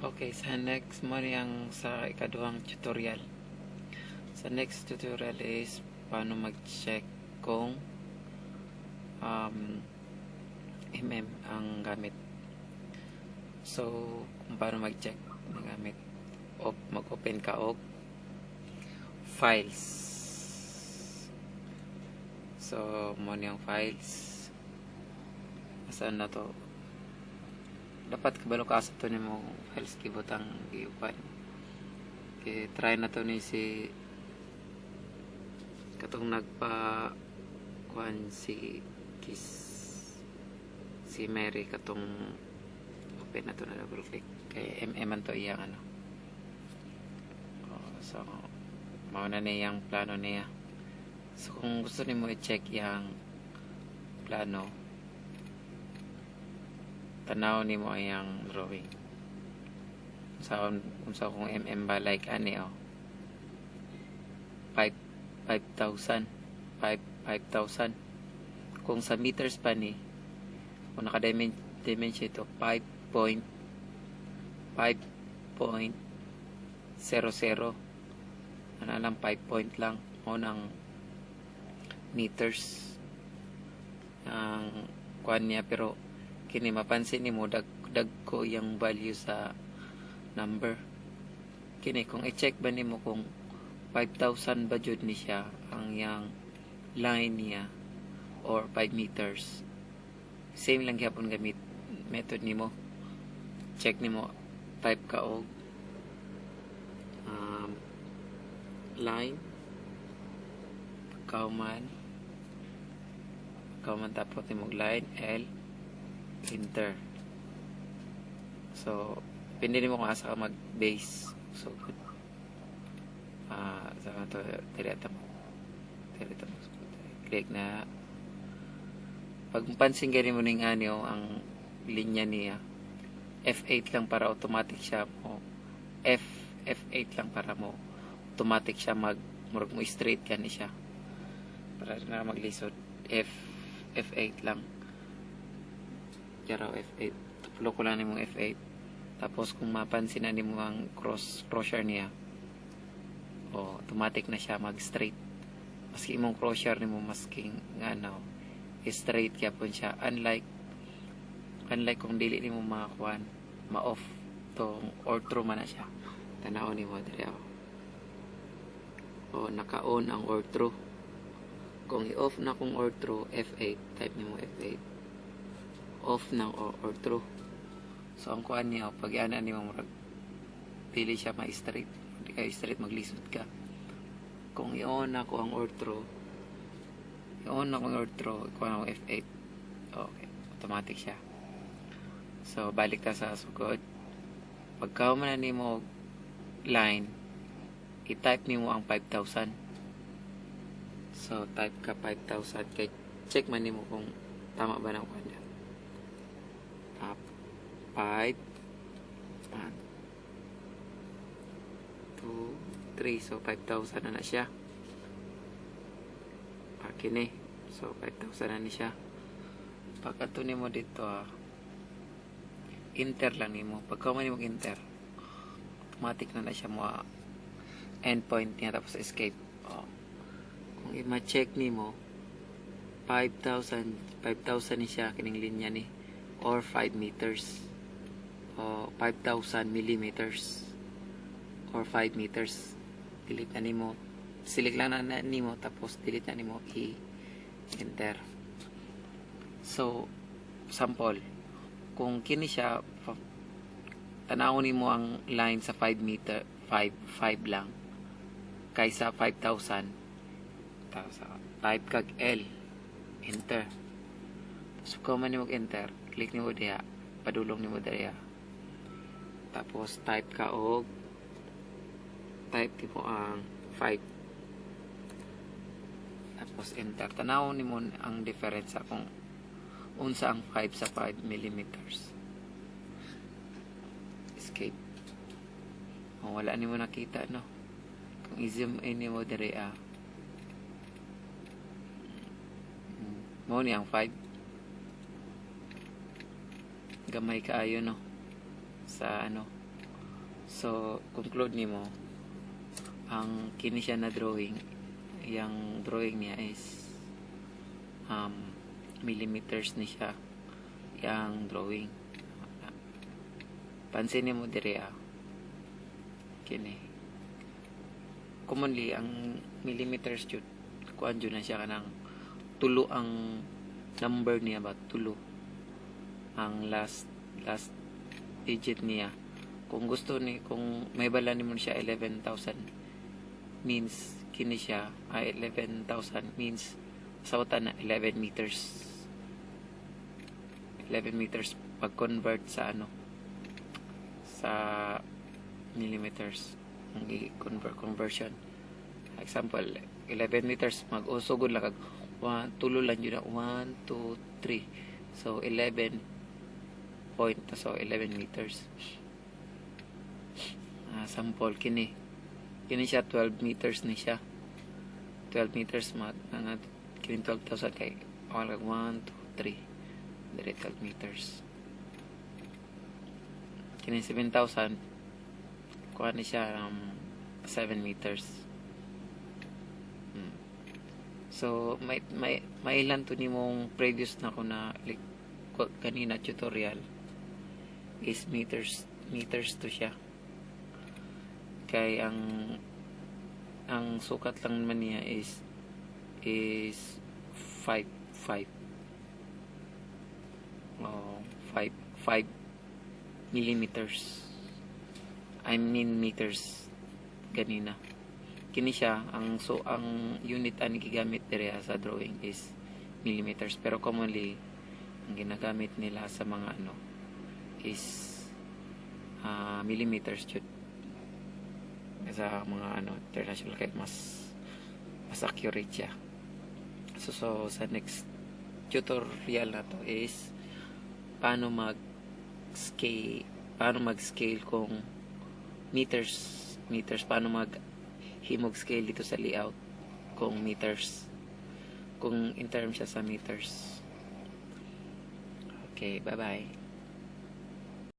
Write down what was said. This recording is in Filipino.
Okay, sa next mo yang sa ikaduhang tutorial. Sa next tutorial is paano mag-check kung um, mm ang gamit. So, kung paano mag-check ng gamit. O, mag-open ka og files. So, mo yung files. Saan na to? Dapat kabalo ka sa to ni mo files kibutang giupan kay try na to ni si katong nagpa kuan si kiss si Mary katong open na to na double click. Kay MM man to iyang ano. Oh, so mao na niyang plano niya. So kung gusto nimo i-check yang plano tanaw ni mo ayang drawing. Sa kung sa kung mm ba like ani oh. 5 5,000 5 5,000 kung sa meters pa ni kung naka dimension ito 5 point 5.00 ano lang 5 point lang o ng meters. Ang kuan niya pero kini mapansin nimo dag dag ko yung value sa number. Kini kung i-check ba nimo kung 5,000 ba jud ni siya ang yang line niya or 5 meters. Same lang gyapon gamit method nimo. Check nimo type ka og um, line kauman kauman tapos nimo line L enter so pindi mo kung asa ka mag base so good. Ah uh, sa to? Direta mo. Direta mo. Click na. Pag pansin gani mo ning anyo ang linya niya F8 lang para automatic siya mo. F F8 lang para mo. Automatic siya mag murag mo straight kan siya. Para na maglisod. F F8 lang raw F8 tupulo ko lang mong F8 tapos kung mapansin na mo ang cross crosser niya o automatic na siya mag straight. Maski imong crosser ni mo masking nga ano straight kaya po siya unlike unlike kung dili ni mo makakuan ma-off tong ortho man na siya. Tanaw ni mo diri o naka-on ang ortho kung i-off na kung ortho F8 type ni mo F8 off ng or, or true. So, ang kuhan niya, pag yan ni murag, pili siya ma-straight. Hindi kayo straight, maglisod ka. Kung i-on ako ang or true, i-on ako ang or true, kuha ako F8. Okay, automatic siya. So, balik ka sa sugod. Pagka man ni mo line, i-type ni mo ang 5,000. So, type ka 5,000. Kay check man ni mo kung tama ba na. Up. 5. 1. 2. 3. So, 5,000 na na siya. Akin eh. So, 5,000 na ni siya. Pagkato ni mo dito ah. Enter lang ni mo. Pagka mo ni mo enter. Automatic na na siya mo ah. Endpoint niya tapos escape. Oh. Kung i-check ni mo 5,000 5,000 ni siya kining linya ni or 5 meters o 5,000 millimeters or 5 meters. Delete na nimo select lang na nimo tapos delete na nimo i enter so sample. Kung kini siya tanawon nimo ang line sa 5 meter 5 5 lang. Kaysa 5,000 tapos type kag L enter. So kung nimo enter click nimo diha padulong nimo diha tapos type ka og type nimo ang 5 tapos enter. Tanaw nimo ang difference kung unsa ang 5 sa 5 millimeters. Escape. Kung wala nimo nakita no? Kung i-zoom in nimo dire ah. Mo ni ang 5 gamay kaayo no sa ano So, conclude nimo ang kini siya na drawing, yung drawing niya is um, millimeters ni siya yung drawing. Pansinin mo dire ah. Kini. Commonly, ang millimeters jud kuan jud na siya kanang tulo ang number niya ba tulo ang last last digit niya. Kung gusto ni kung may bala ni mo siya 11,000 means kini siya ay 11,000 means sa utan na 11 meters. 11 meters pag convert sa ano sa millimeters. Ang i-convert conversion. Example 11 meters mag-usugod lang kag 1 tulo lang yun na 1 2 3 so 11 point so 11 meters. Ah, sample kini. Kini siya 12 meters ni siya. 12 meters mag nga kini 12,000 kay wala 1 2 3 dire 12 meters. Kini 7,000 kuha ni siya um, 7 meters. Hmm. so may may may ilan to nimong previous na ko na like kanina tutorial is meters meters to siya. Kay ang ang sukat lang naman niya is is 5 5 oh 5 5 millimeters. I mean meters ganina kini siya ang so ang unit ani gigamit dire sa drawing is millimeters. Pero commonly ang ginagamit nila sa mga ano is ah, millimeters jud sa mga ano international kahit mas mas accurate siya. So, so sa next tutorial na to is paano mag scale paano mag scale kung meters meters paano mag himog scale dito sa layout kung meters kung in terms siya sa meters. Okay bye bye